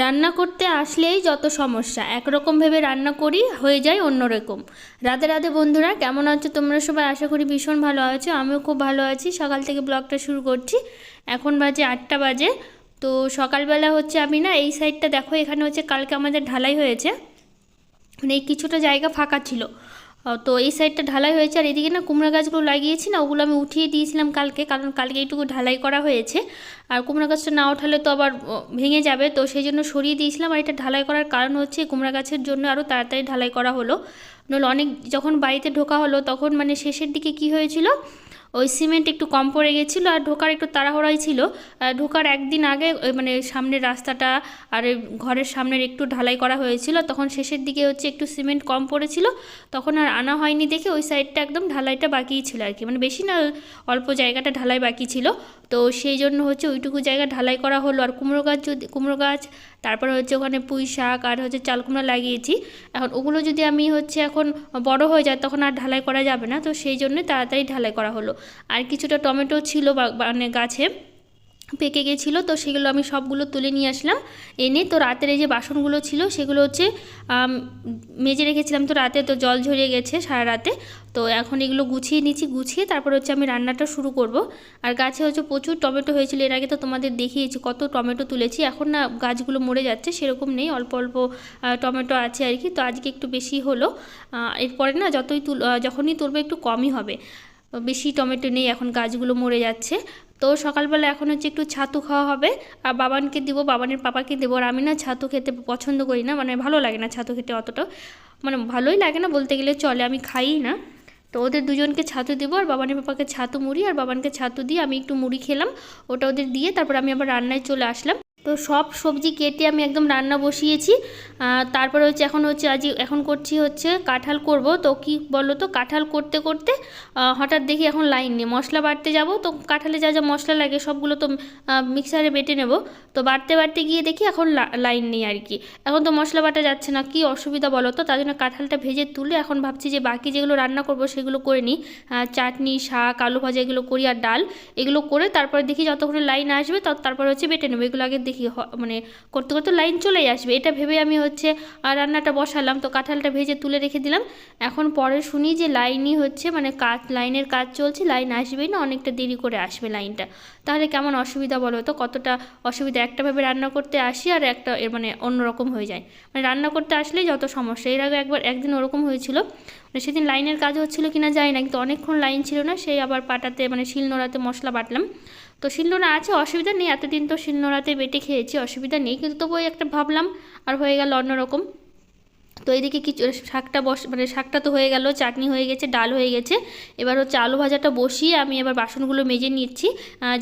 রান্না করতে আসলেই যত সমস্যা, একরকম ভেবে রান্না করি, হয়ে যায় অন্যরকম রাধে রাধে বন্ধুরা, কেমন আছো তোমরা সবাই? আশা করি ভীষণ ভালো আছো, আমিও খুব ভালো আছি। সকাল থেকে ব্লগটা শুরু করছি। এখন বাজে আটটা বাজে। তো সকালবেলা হচ্ছে আমি না, এই সাইডটা দেখো, এখানে হচ্ছে কালকে আমাদের ঢালাই হয়েছে। মানে কিছুটা জায়গা ফাঁকা ছিল। তো এই সাইডটা ঢালাই হয়েছে, আর এদিকে না কুমড়া গাছগুলো লাগিয়েছি না, ওগুলো আমি উঠিয়ে দিয়েছিলাম কালকে, কারণ কালকে এইটুকু ঢালাই করা হয়েছে। আর কুমড়া গাছটা না ওঠালে তো আবার ভেঙে যাবে, তো সেই জন্য সরিয়ে দিয়েছিলাম। আর এটা ঢালাই করার কারণ হচ্ছে কুমড়া গাছের জন্য আরও তাড়াতাড়ি ঢালাই করা হলো। নইলে অনেক, যখন বাড়িতে ঢোকা হলো, তখন মানে শেষের দিকে কি হয়েছিল ওই সিমেন্ট একটু কম পড়ে গেছিল আর ঢোকার একটু তাড়াহুড়াই ছিল। ঢোকার একদিন আগে মানে সামনের রাস্তাটা আর ঘরের সামনের একটু ঢালাই করা হয়েছিল। তখন শেষের দিকে হচ্ছে একটু সিমেন্ট কম পড়েছিল। তখন আর আনা হয়নি দেখে ওই সাইডটা একদম ঢালাইটা বাকিই ছিল আর কি। মানে বেশি না, অল্প জায়গাটা ঢালাই বাকি ছিল। তো সেই জন্য হচ্ছে ওইটুকু জায়গা ঢালাই করা হলো। আর কুমড়ো গাছ যদি, কুমড়ো গাছ, তারপরে হচ্ছে ওখানে পুঁই শাক আর হচ্ছে চাল কুমড়া লাগিয়েছি। এখন ওগুলো যদি আমি হচ্ছে এখন বড় হয়ে যায়, তখন আর ঢালাই করা যাবে না। তো সেই জন্য তাড়াতাড়ি ঢালাই করা হলো। আর কিছুটা টমেটো ছিল মানে গাছে পেকে গেছিল, তো সেগুলো আমি সবগুলো তুলে নিয়ে আসলাম। এনে তো রাতের এই যে বাসনগুলো ছিল, সেগুলো হচ্ছে মেজে রেখেছিলাম তো রাতে, তো জল ঝরিয়ে গেছে সারা রাতে। তো এখন এগুলো গুছিয়ে নিচ্ছি, গুছিয়ে তারপর হচ্ছে আমি রান্নাটা শুরু করব। আর গাছে হচ্ছে প্রচুর টমেটো হয়েছিল, এর আগে তো তোমাদের দেখিয়েছি কত টমেটো তুলেছি, এখন না গাছগুলো মরে যাচ্ছে, সেরকম নেই, অল্প অল্প টমেটো আছে আর কি, তো আজকে একটু বেশি হলো। এরপরে না যতই তুল যখনই তুলবো একটু কমই হবে। বেশি টমেটো নেই, এখন গাছগুলো মরে যাচ্ছে। তো সকালবেলা এখন হচ্ছে একটু ছাতু খাওয়া হবে। আর বাবানকে দিব, বাবানের পাপাকে দেবো। আর আমি না ছাতু খেতে পছন্দ করি না মানে ভালো লাগে না ছাতু খেতে অতটা। মানে ভালোই লাগে না বলতে গেলে চলে, আমি খাই না। তো ওদের দুজনকে ছাতু দেবো, আর বাবানের পাপাকে ছাতু মুড়ি, আর বাবানকে ছাতু দিয়ে আমি একটু মুড়ি খেলাম। ওটা ওদের দিয়ে তারপর আমি আবার রান্নায় চলে আসলাম। তো সব সবজি কেটে আমি একদম রান্না বসিয়েছি। তারপরে হচ্ছে এখন হচ্ছে আজ এখন করছি হচ্ছে কাঁঠাল করব। তো কি বলো তো, কাঁঠাল করতে করতে হঠাৎ দেখি এখন লাইন নেই। মশলা বাড়তে যাব, তো কাঁঠালে যা যা মশলা লাগে সবগুলো তো মিক্সারে বেটে নেব। তো বাড়তে বাড়তে গিয়ে দেখি এখন লাইন নেই আর কি। এখন তো মশলা বাটা যাচ্ছে না, কি অসুবিধা বলো তো? তার জন্য কাঁঠালটা ভেজে তুলে এখন ভাবছি যে বাকি যেগুলো রান্না করব সেগুলো করে নিই। চাটনি, শাক, আলু ভাজা এগুলো করি আর ডাল, এগুলো করে তারপরে দেখি যতক্ষণে লাইন আসবে তারপর হচ্ছে বেটে নেব। এগুলো আগে দেখি মানে করতে করতে লাইন চলেই আসবে। এটা ভেবে আমি হচ্ছে, আর রান্নাটা বসালাম, তো কাঁঠালটা ভেজে তুলে রেখে দিলাম। এখন পরে শুনি যে লাইনই হচ্ছে মানে কাজ, লাইনের কাজ চলছে, লাইন আসবেই না, অনেকটা দেরি করে আসবে লাইনটা। তাহলে কেমন অসুবিধা বলো তো? কতটা অসুবিধা? একটাভাবে রান্না করতে আসি আর একটা মানে অন্যরকম হয়ে যায়। মানে রান্না করতে আসলেই যত সমস্যা। এর আগে একবার, একদিন ওরকম হয়েছিল। মানে সেদিন লাইনের কাজ হচ্ছিল কিনা জানি না, কিন্তু অনেকক্ষণ লাইন ছিল না, সেই আবার পাটাতে মানে শিল নোড়াতে মশলা বাটলাম। তো শিলনোড়া আছে, অসুবিধা নেই, এতদিন তো শিলনোড়াতে বেটে খেয়েছি, অসুবিধা নেই, কিন্তু তবুও একটা ভাবলাম আর হয়ে গেল অন্যরকম। তো এইদিকে কিছু শাকটা বস মানে শাকটা তো হয়ে গেল, চাটনি হয়ে গেছে, ডাল হয়ে গেছে, এবার হচ্ছে আলু ভাজাটা বসিয়ে আমি এবার বাসনগুলো মেজে নিচ্ছি।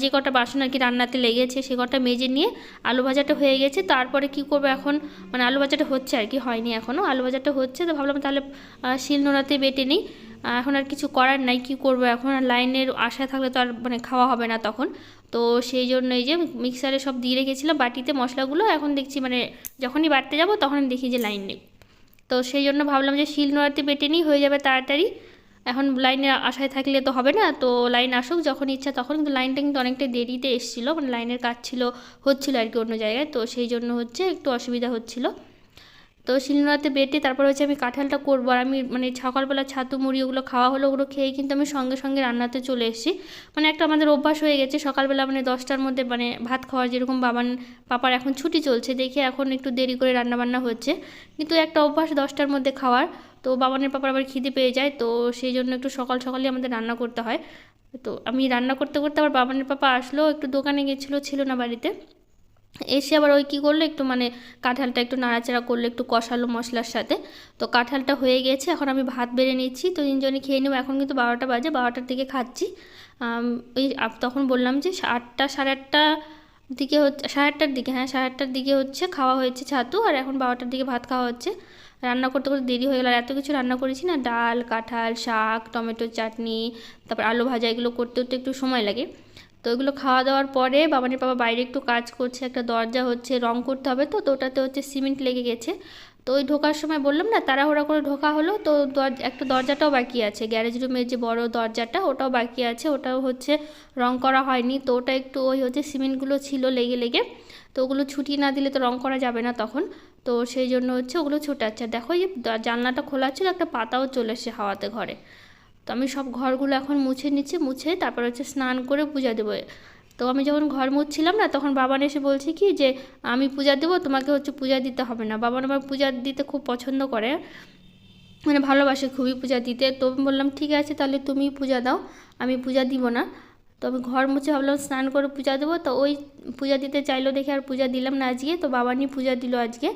যে কটা বাসন আর কি রান্নাতে লেগেছে সে কটা মেজে নিয়ে আলু ভাজাটা হয়ে গেছে, তারপরে কি করব এখন মানে আলু ভাজাটা হচ্ছে আর কি, হয়নি এখনও আলু ভাজাটা হচ্ছে, তো ভাবলাম তাহলে শিল নোড়াতে বেটে নিই। এখন আর কিছু করার নাই, কি করব? এখন আর লাইনের আশায় থাকলে তো আর মানে খাওয়া হবে না তখন। তো সেই জন্য এই যে মিক্সারে সব দিয়ে রেখেছিলাম, বাটিতে মশলাগুলো। এখন দেখছি মানে যখনই বাড়তে যাব তখন দেখি যে লাইন নেই। তো সেই জন্য ভাবলাম যে শিল নোড়াতে বেটে নিই, হয়ে যাবে তাড়াতাড়ি। এখন লাইনের আশায় থাকলে তো হবে না, তো লাইন আসুক, যখন ইচ্ছা তখন। কিন্তু লাইনটা কিন্তু অনেকটা দেরিতে এসেছিল মানে লাইনের কাজ ছিল, হচ্ছিল আর কি অন্য জায়গায়। তো সেই জন্য হচ্ছে একটু অসুবিধা হচ্ছিল। তো শিলনোড়াতে বেটে তারপর হচ্ছে আমি কাঁঠালটা করব। আর আমি মানে সকালবেলা ছাতু, মুড়ি ওগুলো খাওয়া হলো, ওগুলো খেয়ে কিন্তু আমি সঙ্গে সঙ্গে রান্নাতে চলে এসেছি। মানে একটা আমাদের অভ্যাস হয়ে গেছে, সকালবেলা মানে দশটার মধ্যে মানে ভাত খাওয়ার যেরকম বাবান, পাপার এখন ছুটি চলছে, দেখে এখন একটু দেরি করে রান্নাবান্না হচ্ছে। কিন্তু একটা অভ্যাস দশটার মধ্যে খাওয়ার, তো বাবানের পাপার আবার খিদে পেয়ে যায়, তো সেই জন্য একটু সকাল সকালই আমাদের রান্না করতে হয়। তো আমি রান্না করতে করতে আবার বাবানের পাপা আসলো, একটু দোকানে গেছিল, ছিল না বাড়িতে। এসে আবার ওই কী করল, একটু মানে কাঁঠালটা একটু নাড়াচাড়া করল, একটু কষালো মশলার সাথে। তো কাঁঠালটা হয়ে গেছে, এখন আমি ভাত বেড়ে নিচ্ছি। তো তিনজনে খেয়ে নেব, এখন কিন্তু বারোটা বাজে, বারোটার দিকে খাচ্ছি। ওই তখন বললাম যে আটটা, সাড়ে আটটা দিকে হচ্ছে, সাড়ে আটটার দিকে হ্যাঁ সাড়ে আটটার দিকে হচ্ছে খাওয়া হয়েছে ছাতু, আর এখন বারোটার দিকে ভাত খাওয়া হচ্ছে। রান্না করতে করতে দেরি হয়ে গেল, আর এত কিছু রান্না করেছি না, ডাল, কাঁঠাল, শাক, টমেটোর চাটনি, তারপর আলু ভাজা, এগুলো করতে করতে একটু সময় লাগে। তো ওইগুলো খাওয়া দাওয়ার পরে বাবানের বাবা বাইরে একটু কাজ করছে, একটা দরজা হচ্ছে, রং করতে হবে তো তো ওটাতে হচ্ছে সিমেন্ট লেগে গেছে। তো ওই ঢোকার সময় বললাম, না, তাড়াহুড়া করে ঢোকা হলো, তো দর- একটা দরজাটাও বাকি আছে, গ্যারেজ রুমের যে বড় দরজাটা ওটাও বাকি আছে, ওটাও হচ্ছে রং করা হয়নি। তো ওটা একটু ওই হচ্ছে সিমেন্টগুলো ছিল লেগে লেগে, তো ওগুলো ছুটি না দিলে তো রং করা যাবে না তখন। তো সেই জন্য হচ্ছে ওগুলো ছোটাচ্ছে। দেখো এই জানলাটা খোলা ছিল, একটা পাতাও চলে এসছে হাওয়াতে ঘরে। তো আমি সব ঘরগুলো এখন মুছে নিচ্ছি, মুছে তারপর হচ্ছে স্নান করে পূজা দেবো। তো আমি যখন ঘর মুছছিলাম না, তখন বাবান এসে বলছে কি যে, আমি পূজা দেবো, তোমাকে হচ্ছে পূজা দিতে হবে না। বাবান আমার পূজা দিতে খুব পছন্দ করে মানে ভালোবাসে খুবই পূজা দিতে। তো আমি বললাম, ঠিক আছে, তাহলে তুমি পূজা দাও, আমি পূজা দিব না। তো আমি ঘর মুছে ভাবলাম স্নান করে পূজা দেবো। তো ওই পূজা দিতে চাইলো দেখে আর পূজা দিলাম না আজকে। তো বাবানই পূজা দিল আজকে।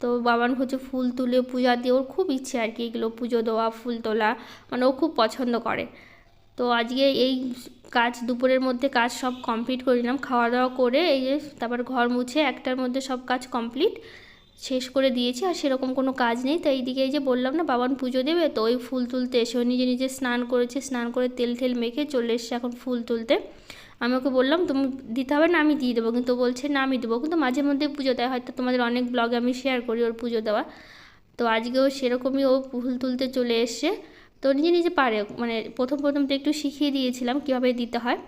তো বাবান হচ্ছে ফুল তুলে পূজা দিয়ে ওর খুব ইচ্ছে আর কি এগুলো পুজো দেওয়া, ফুল তোলা মানে ও খুব পছন্দ করে। তো আজকে এই কাজ দুপুরের মধ্যে কাজ সব কমপ্লিট করে নিলাম। খাওয়া দাওয়া করে এই যে তারপর ঘর মুছে একটার মধ্যে সব কাজ কমপ্লিট শেষ করে দিয়েছি। আর সেরকম কোনো কাজ নেই। তো এইদিকে এই যে বললাম না, বাবান পুজো দেবে তো ওই ফুল তুলতে এসে নিজে নিজে স্নান করেছে। স্নান করে তেল টেল মেখে চলে এসছে এখন ফুল তুলতে। আমি ওকে বললাম, তুমি দিতে হবে না, আমি দিয়ে দেবো। কিন্তু বলছে, না, আমি দেবো। কিন্তু মাঝে মধ্যে পুজো দেয়, হয়তো তোমাদের অনেক ব্লগে আমি শেয়ার করি ওর পুজো দেওয়া। তো আজকেও সেরকমই ও ফুল তুলতে চলে এসছে। তো নিজে নিজে পারে মানে প্রথম প্রথম তো একটু শিখিয়ে দিয়েছিলাম কীভাবে দিতে হয়।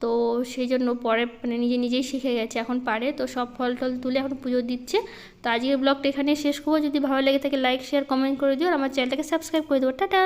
তো সেই জন্য পরে মানে নিজে নিজেই শিখে গেছে, এখন পারে। তো সব ফল টল তুলে এখন পুজো দিচ্ছে। তো আজকের ব্লগটা এখানে শেষ করব। যদি ভালো লেগে থাকে লাইক শেয়ার কমেন্ট করে দিও। আর আমার চ্যানেলটাকে সাবস্ক্রাইব করে দেবো টাটা!